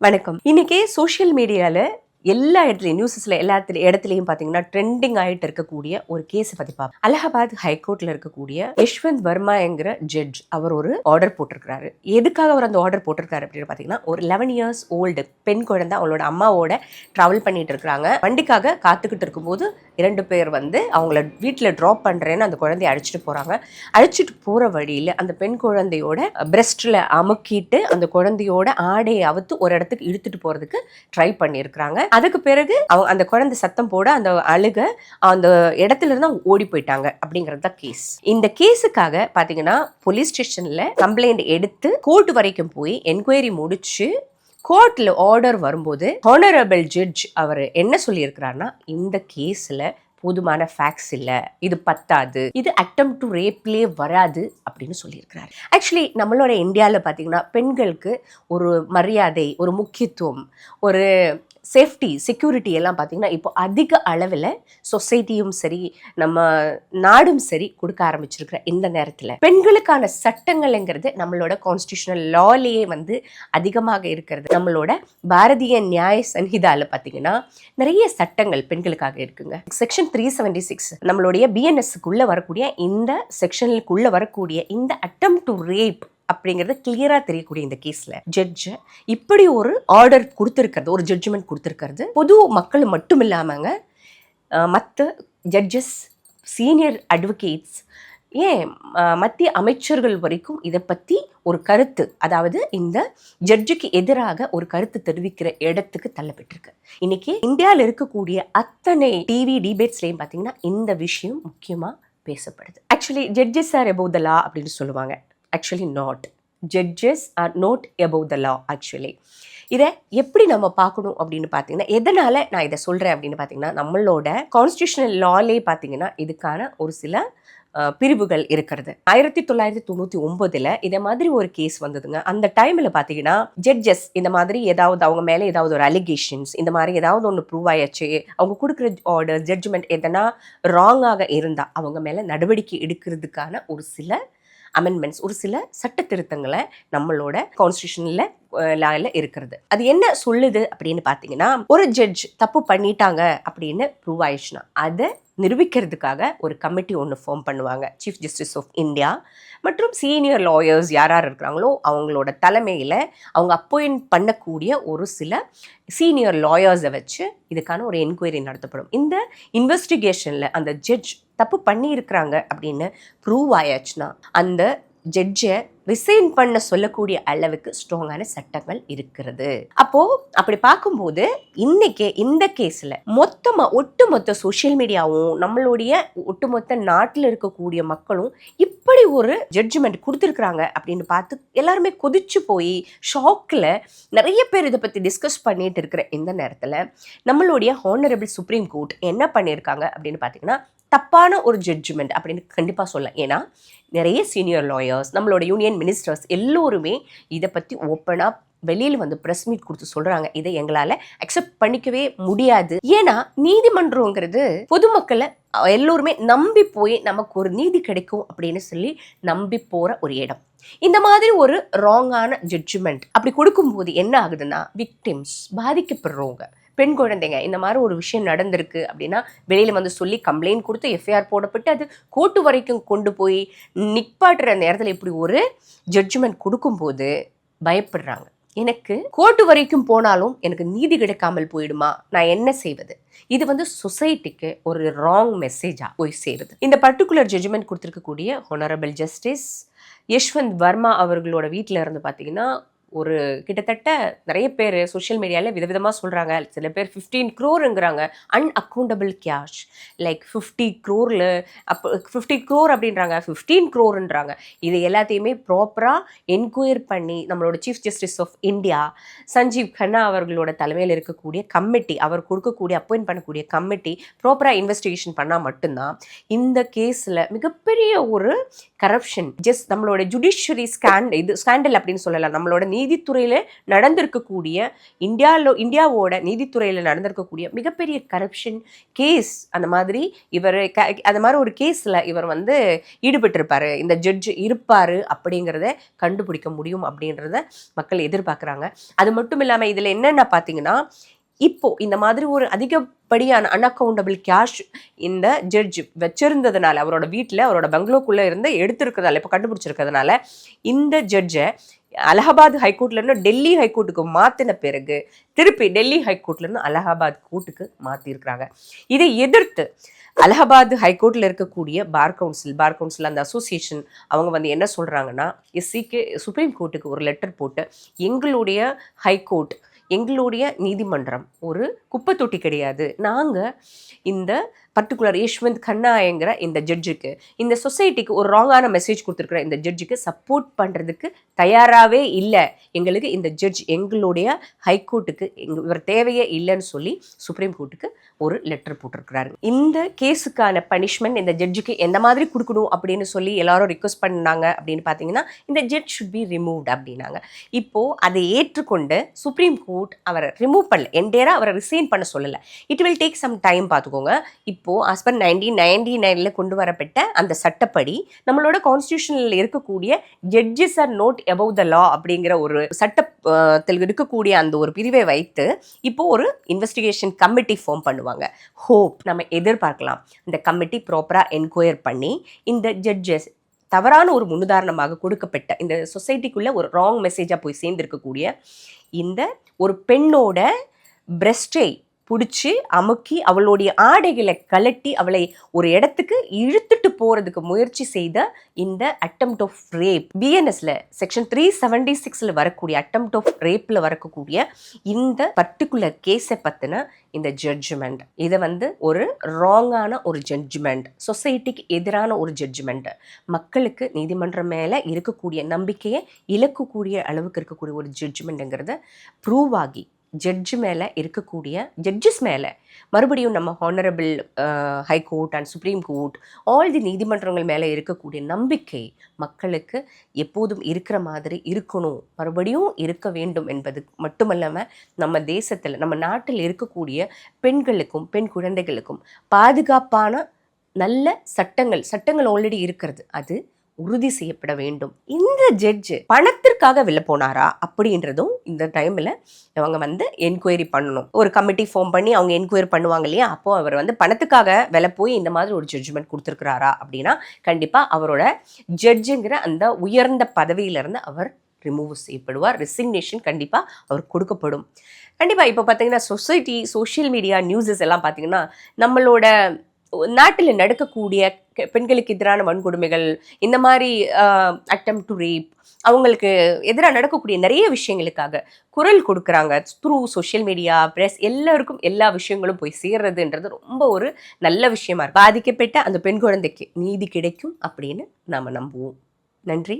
வணக்கம். இன்னைக்கு சோஷியல் மீடியாவில் எல்லா இடத்துலையும் நியூஸஸில் எல்லா இடத்துல- இடத்துலையும் பார்த்தீங்கன்னா ட்ரெண்டிங் ஆகிட்டு இருக்கக்கூடிய ஒரு கேஸ் பற்றி பார்ப்போம் அலகாபாத் ஹைகோர்ட்டில் இருக்கக்கூடிய யஷ்வந்த் வர்மா என்கிற ஜட்ஜ் அவர் ஒரு ஆர்டர் போட்டிருக்கிறாரு. எதுக்காக அவர் அந்த ஆர்டர் போட்டிருக்காரு அப்படின்னு பார்த்தீங்கன்னா ஒரு லெவன் இயர்ஸ் ஓல்டு பெண் குழந்தை அவங்களோட அம்மாவோட ட்ராவல் பண்ணிட்டு இருக்கிறாங்க. வண்டிக்காக காத்துக்கிட்டு இருக்கும்போது இரண்டு பேர் வந்து அவங்கள வீட்டில் ட்ராப் பண்ணுறேன்னு அந்த குழந்தைய அழைச்சிட்டு போகிறாங்க அழைச்சிட்டு போகிற வழியில் அந்த பெண் குழந்தையோட பிரஸ்ட்ல அமுக்கிட்டு அந்த குழந்தையோட ஆடையை அவுத்து ஒரு இடத்துக்கு இழுத்துட்டு போகிறதுக்கு ட்ரை பண்ணியிருக்கிறாங்க. அதுக்கு பிறகு அவங்க அந்த குழந்தை சத்தம் போட அந்த அழுக அந்த இடத்துல இருந்து அவங்க ஓடி போயிட்டாங்க அப்படிங்கிறது தான் கேஸ் இந்த கேஸுக்காக பாத்தீங்கன்னா போலீஸ் ஸ்டேஷன்ல கம்ப்ளைண்ட் எடுத்து கோர்ட் வரைக்கும் போய் என்கொயரி முடிச்சு கோர்ட்ல ஆர்டர் வரும்போது ஹானரபிள் ஜட்ஜ் அவர் என்ன சொல்லியிருக்கிறாருன்னா இந்த கேஸ்ல போதுமான ஃபேக்ட்ஸ் இல்லை. இது பத்தாது. இது அட்டம் டு ரேப்லேயே வராது அப்படின்னு சொல்லியிருக்கிறாரு. ஆக்சுவலி நம்மளோட இந்தியாவில் பார்த்தீங்கன்னா பெண்களுக்கு ஒரு மரியாதை ஒரு முக்கியத்துவம் ஒரு சேஃப்டி செக்யூரிட்டி எல்லாம் பார்த்தீங்கன்னா இப்போ அதிக அளவில் சொசைட்டியும் சரி நம்ம நாடும் சரி கொடுக்க ஆரம்பிச்சிருக்கிற இந்த நேரத்தில். பெண்களுக்கான சட்டங்கள்ங்கிறது நம்மளோட கான்ஸ்டியூஷனல் லாலேயே வந்து அதிகமாக இருக்கிறது. நம்மளோட பாரதிய நியாய சன்ஹிதாவில் பார்த்தீங்கன்னா நிறைய சட்டங்கள் பெண்களுக்காக இருக்குங்க. செக்ஷன் த்ரீ செவன்டி சிக்ஸ் நம்மளுடைய பிஎன்எஸ்க்குள்ளே வரக்கூடிய இந்த செக்ஷனுக்குள்ளே வரக்கூடிய இந்த அட்டம் டு ரேப் அப்படிங்கிறது கிளியரா தெரியக்கூடிய இந்த கேஸ்ல ஜட்ஜ் இப்படி ஒரு ஆர்டர் கொடுத்துருக்கிறது ஒரு ஜட்ஜ்மெண்ட் கொடுத்துருக்கிறது பொது மக்கள் மட்டும் இல்லாமங்க மற்ற ஜட்ஜஸ் சீனியர் அட்வொகேட்ஸ் ஏன் மத்திய அமைச்சர்கள் வரைக்கும் இதை பற்றி ஒரு கருத்து அதாவது இந்த ஜட்ஜுக்கு எதிராக ஒரு கருத்து தெரிவிக்கிற இடத்துக்கு தள்ளப்பட்டிருக்கு. இன்னைக்கு இந்தியாவில் இருக்கக்கூடிய அத்தனை டிவி டிபேட்ஸ்லேயும் பார்த்தீங்கன்னா இந்த விஷயம் முக்கியமாக பேசப்படுது. Actually judges are above the law அப்படின்னு சொல்லுவாங்க. Actually not judges are not about the law actually இதை எப்படி நம்ம பார்க்கணும் அப்படின்னு பார்த்தீங்கன்னா எதனால் நான் இதை சொல்கிறேன் அப்படின்னு பார்த்தீங்கன்னா நம்மளோட கான்ஸ்டியூஷனல் லாலே பார்த்தீங்கன்னா இதுக்கான ஒரு சில பிரிவுகள் இருக்கிறது. ஆயிரத்தி தொள்ளாயிரத்தி தொண்ணூற்றி ஒம்பதில் இதே மாதிரி ஒரு கேஸ் வந்ததுங்க. அந்த டைமில் பார்த்தீங்கன்னா ஜட்ஜஸ் இந்த மாதிரி ஏதாவது அவங்க மேலே ஏதாவது ஒரு அலிகேஷன்ஸ் இந்த மாதிரி ஏதாவது ஒன்று ப்ரூவ் ஆயாச்சு அவங்க கொடுக்குற ஆர்டர் ஜட்ஜ்மெண்ட் எதனா ராங்காக இருந்தால் அவங்க மேலே நடவடிக்கை எடுக்கிறதுக்கான ஒரு சில அமெண்ட்மெண்ட்ஸ் ஒரு சில சட்ட திருத்தங்களை நம்மளோட கான்ஸ்டியூஷனில் லாயில் இருக்கிறது. அது என்ன சொல்லுது அப்படின்னு பார்த்தீங்கன்னா ஒரு ஜட்ஜ் தப்பு பண்ணிட்டாங்க அப்படின்னு ப்ரூவ் ஆயிடுச்சுன்னா அதை நிரூபிக்கிறதுக்காக ஒரு கமிட்டி ஒன்று ஃபார்ம் பண்ணுவாங்க. சீஃப் ஜஸ்டிஸ் ஆஃப் இந்தியா மற்றும் சீனியர் லாயர்ஸ் யார் யார் இருக்கிறாங்களோ அவங்களோட தலைமையில் அவங்க அப்போயின் பண்ணக்கூடிய ஒரு சில சீனியர் லாயர்ஸை வச்சு இதுக்கான ஒரு என்கொயரி நடத்தப்படும். இந்த இன்வெஸ்டிகேஷனில் அந்த ஜட்ஜ் தப்பு பண்ணியிருக்கிறாங்க அப்படின்னு ப்ரூவ் ஆயாச்சுன்னா அந்த ஜட்ஜை ரிசைன் பண்ண சொல்லக்கூடிய அளவுக்கு ஸ்ட்ராங்கான சட்டங்கள் இருக்கிறது. அப்போ அப்படி பார்க்கும்போது இன்னைக்கு இந்த கேஸ்ல மொத்தமா ஒட்டுமொத்த சோஷியல் மீடியாவும் நம்மளுடைய ஒட்டுமொத்த நாட்டில் இருக்கக்கூடிய மக்களும் இப்படி ஒரு ஜட்ஜ்மெண்ட் கொடுத்துருக்குறாங்க அப்படின்னு பார்த்து எல்லாருமே கொதிச்சு போய் ஷாக்கில் நிறைய பேர் இதை பற்றி டிஸ்கஸ் பண்ணிட்டு இருக்கிற இந்த நேரத்தில் நம்மளுடைய ஹானரபிள் சுப்ரீம் கோர்ட் என்ன பண்ணியிருக்காங்க அப்படின்னு பார்த்தீங்கன்னா தப்பான ஒரு ஜட்ஜ்மெண்ட் அப்படின்னு கண்டிப்பாக சொல்லலாம் ஏன்னா நிறைய சீனியர் லாயர்ஸ் நம்மளோட யூனியன் மினிஸ்டர்ஸ் எல்லோருமே இதை பற்றி ஓப்பனாக வெளியில் வந்து ப்ரெஸ் மீட் கொடுத்து சொல்கிறாங்க இதை எங்களால் அக்செப்ட் பண்ணிக்கவே முடியாது. ஏன்னா நீதிமன்றங்கிறது பொதுமக்களை எல்லோருமே நம்பி போய் நமக்கு ஒரு நீதி கிடைக்கும் அப்படின்னு சொல்லி நம்பி போகிற ஒரு இடம். இந்த மாதிரி ஒரு ராங்கான ஜட்ஜ்மெண்ட் அப்படி கொடுக்கும்போது என்ன ஆகுதுன்னா விக்டிம்ஸ் பாதிக்கப்படுறவங்க. பெண் குழந்தைங்க இந்த மாதிரி ஒரு விஷயம் நடந்திருக்கு அப்படின்னா வெளியில் வந்து சொல்லி கம்ப்ளைண்ட் கொடுத்து எஃப்ஐஆர் போடப்பட்டு அது கோர்ட்டு வரைக்கும் கொண்டு போய் நிப்பாட்டுற நேரத்தில் இப்படி ஒரு ஜட்ஜ்மெண்ட் கொடுக்கும்போது பயப்படுறாங்க. எனக்கு கோர்ட்டு வரைக்கும் போனாலும் எனக்கு நீதி கிடைக்காமல் போயிடுமா? நான் என்ன செய்வது? இது வந்து சொசைட்டிக்கு ஒரு ராங் மெசேஜாக போய் சேருது. இந்த பர்டிகுலர் ஜட்ஜ்மெண்ட் கொடுத்துருக்கக்கூடிய ஹொனரபிள் ஜஸ்டிஸ் யஷ்வந்த் வர்மா அவர்களோட வீட்டில் இருந்து பார்த்தீங்கன்னா ஒரு கிட்டத்தட்ட நிறைய பேர் சோஷியல் மீடியாவில் விதவிதமாக சொல்கிறாங்க சில பேர் ஃபிஃப்டீன் க்ரோருங்கிறாங்க அன்அக்கௌண்டபிள் கேஷ் லைக் ஃபிஃப்டி க்ரோரில் அப்போ ஃபிஃப்டி க்ரோர் அப்படின்றாங்க. ஃபிஃப்டீன் க்ரோருன்றாங்க இது எல்லாத்தையுமே ப்ராப்பராக என்கொயர் பண்ணி நம்மளோட chief justice of India Sanjiv Khanna அவர்களோட தலைமையில் இருக்கக்கூடிய கமிட்டி அவர் கொடுக்கக்கூடிய அப்பாயிண்ட் பண்ணக்கூடிய கமிட்டி ப்ராப்பராக இன்வெஸ்டிகேஷன் பண்ணால் மட்டும்தான் இந்த கேஸில் மிகப்பெரிய ஒரு கரப்ஷன் ஜஸ்ட் நம்மளோட ஜுடிஷியரி ஸ்கேண்ட் இது ஸ்கேண்டல் அப்படின்னு சொல்லலாம். நம்மளோட நீ நீதித்துறையில் நடந்திருக்கக்கூடிய இந்தியாவில் இந்தியாவோட நீதித்துறையில் நடந்திருக்கக்கூடிய மிகப்பெரிய கரப்ஷன் கேஸ் அந்த மாதிரி இவர் க அந்த மாதிரி ஒரு கேஸில் இவர் வந்து ஈடுபட்டிருப்பார். இந்த ஜட்ஜ் இருப்பார் அப்படிங்கிறத கண்டுபிடிக்க முடியும் அப்படின்றத மக்கள் எதிர்பார்க்குறாங்க. அது மட்டும் இல்லாமல் இதில் என்னென்ன பார்த்தீங்கன்னா இப்போ இந்த மாதிரி ஒரு அதிகப்படியான அன்அக்கௌண்டபிள் கேஷ் இந்த ஜட்ஜ் வச்சிருந்ததுனால அவரோட வீட்டில் அவரோட பங்களோக்குள்ளே இருந்து எடுத்திருக்கிறதால இப்போ கண்டுபிடிச்சிருக்கிறதுனால இந்த ஜட்ஜை அலகாபாத் ஹைகோர்ட்லேருந்து டெல்லி ஹைகோர்ட்டுக்கு மாற்றின பிறகு திருப்பி டெல்லி ஹைகோர்ட்லேருந்து அலகாபாத் கோர்ட்டுக்கு மாற்றிருக்கிறாங்க இதை எதிர்த்து அலகாபாத் ஹைகோர்ட்டில் இருக்கக்கூடிய பார் கவுன்சில் பார் கவுன்சில் அந்த அசோசியேஷன் அவங்க வந்து என்ன சொல்கிறாங்கன்னா எஸ்சிக்கு சுப்ரீம் கோர்ட்டுக்கு ஒரு லெட்டர் போட்டு எங்களுடைய ஹைகோர்ட் எங்களுடைய நீதிமன்றம் ஒரு குப்பை தொட்டி கிடையாது. நாங்கள் இந்த பர்டிகுலர் யஷ்வந்த் கண்ணாயங்கிற இந்த ஜட்ஜுக்கு இந்த சொசைட்டிக்கு ஒரு ராங்கான மெசேஜ் கொடுத்துருக்குற இந்த ஜட்ஜுக்கு சப்போர்ட் பண்ணுறதுக்கு தயாராகவே இல்லை. எங்களுக்கு இந்த ஜட்ஜ் எங்களுடைய ஹைகோர்ட்டுக்கு எங்க இவர் தேவையே இல்லைன்னு சொல்லி சுப்ரீம் கோர்ட்டுக்கு ஒரு லெட்டர் போட்டிருக்கிறாரு. இந்த கேஸுக்கான பனிஷ்மெண்ட் இந்த ஜட்ஜுக்கு எந்த மாதிரி கொடுக்கணும் அப்படின்னு சொல்லி எல்லாரும் ரிக்வஸ்ட் பண்ணாங்க அப்படின்னு பார்த்தீங்கன்னா இந்த ஜட்ஜ் ஷுட் பி ரிமூவ்ட் அப்படின்னாங்க. இப்போது அதை ஏற்றுக்கொண்டு சுப்ரீம் கோர்ட் அவரை ரிமூவ் பண்ணல என்டையராக அவரை ரிசைன் பண்ண சொல்லலை. It will take some time பார்த்துக்கோங்க இப்போது ஆஸ் பர் நைன்டீன் நைன்டி நைனில் கொண்டு வரப்பட்ட அந்த சட்டப்படி நம்மளோட கான்ஸ்டியூஷனில் இருக்கக்கூடிய judges are not above the law அப்படிங்கிற ஒரு சட்டத்தில் இருக்கக்கூடிய அந்த ஒரு பிரிவை வைத்து இப்போது ஒரு இன்வெஸ்டிகேஷன் கமிட்டி ஃபார்ம் பண்ணுவாங்க. ஹோப் நம்ம எதிர்பார்க்கலாம். இந்த கமிட்டி ப்ராப்பராக என்கொயர் பண்ணி இந்த ஜட்ஜஸ் தவறான ஒரு முன்னுதாரணமாக கொடுக்கப்பட்ட இந்த சொசைட்டிக்குள்ளே ஒரு ராங் மெசேஜாக போய் சேர்ந்துருக்கக்கூடிய இந்த ஒரு பெண்ணோட பிரஸ்டை பிடிச்சி அமுக்கி அவளுடைய ஆடைகளை கலட்டி அவளை ஒரு இடத்துக்கு இழுத்துட்டு போகிறதுக்கு முயற்சி செய்த இந்த அட்டம்ட் ஆஃப் ரேப் பிஎன்எஸ்ல செக்ஷன் த்ரீ செவன்டி சிக்ஸில் வரக்கூடிய அட்டம்ட் ஆஃப் ரேப்பில் வரக்கூடிய இந்த பர்டிகுலர் கேஸை பற்றின இந்த ஜட்ஜ்மெண்ட் இதை வந்து ஒரு ராங்கான ஒரு ஜட்ஜ்மெண்ட் சொசைட்டிக்கு எதிரான ஒரு ஜட்ஜ்மெண்ட் மக்களுக்கு நீதிமன்றம் மேலே இருக்கக்கூடிய நம்பிக்கையை இழக்கக்கூடிய அளவுக்கு இருக்கக்கூடிய ஒரு ஜட்ஜ்மெண்ட்டுங்கிறத ப்ரூவ் ஆகி ஜட்ஜு மேலே இருக்கக்கூடிய ஜட்ஜஸ் மேலே மறுபடியும் நம்ம honourable high court and supreme court all the நீதிமன்றங்கள் மேலே இருக்கக்கூடிய நம்பிக்கை மக்களுக்கு எப்போதும் இருக்கிற மாதிரி இருக்கணும். மறுபடியும் இருக்க வேண்டும் என்பது மட்டுமல்லாமல் நம்ம தேசத்தில் நம்ம நாட்டில் இருக்கக்கூடிய பெண்களுக்கும் பெண் குழந்தைகளுக்கும் பாதுகாப்பான நல்ல சட்டங்கள் சட்டங்கள் ஆல்ரெடி இருக்கிறது. அது உறுதி செய்யப்பட வேண்டும். இந்த ஜட்ஜு பணத்திற்காக வெளில போனாரா? அப்படின்றதும் இந்த டைமில் இவங்க வந்து என்கொயரி பண்ணணும். ஒரு கமிட்டி ஃபார்ம் பண்ணி அவங்க என்கொயரி பண்ணுவாங்க இல்லையா? அப்போ அவர் வந்து பணத்துக்காக வெலை போய் இந்த மாதிரி ஒரு ஜட்ஜ்மெண்ட் கொடுத்துருக்கிறாரா அப்படின்னா கண்டிப்பாக அவரோட ஜட்ஜுங்கிற அந்த உயர்ந்த பதவியிலிருந்து அவர் ரிமூவ் செய்யப்படுவார். ரெசிக்னேஷன் கண்டிப்பாக அவர் கொடுக்கப்படும். கண்டிப்பாக இப்போ பார்த்தீங்கன்னா சொசைட்டி சோஷியல் மீடியா நியூஸஸ் எல்லாம் பார்த்தீங்கன்னா நம்மளோட நாட்டில் நடக்கக்கூடிய பெண்களுக்கு எதிரான வன்கொடுமைகள் இந்த மாதிரி அட்டம் டு ரேப் அவங்களுக்கு எதிராக நடக்கக்கூடிய நிறைய விஷயங்களுக்காக குரல் கொடுக்குறாங்க. த்ரூ சோஷியல் மீடியா ப்ரெஸ் எல்லாருக்கும் எல்லா விஷயங்களும் போய் சேர்றதுன்றது ரொம்ப ஒரு நல்ல விஷயமா இருக்கு. பாதிக்கப்பட்ட அந்த பெண் குழந்தைக்கு நீதி கிடைக்கும் அப்படின்னு நாம் நம்புவோம். நன்றி.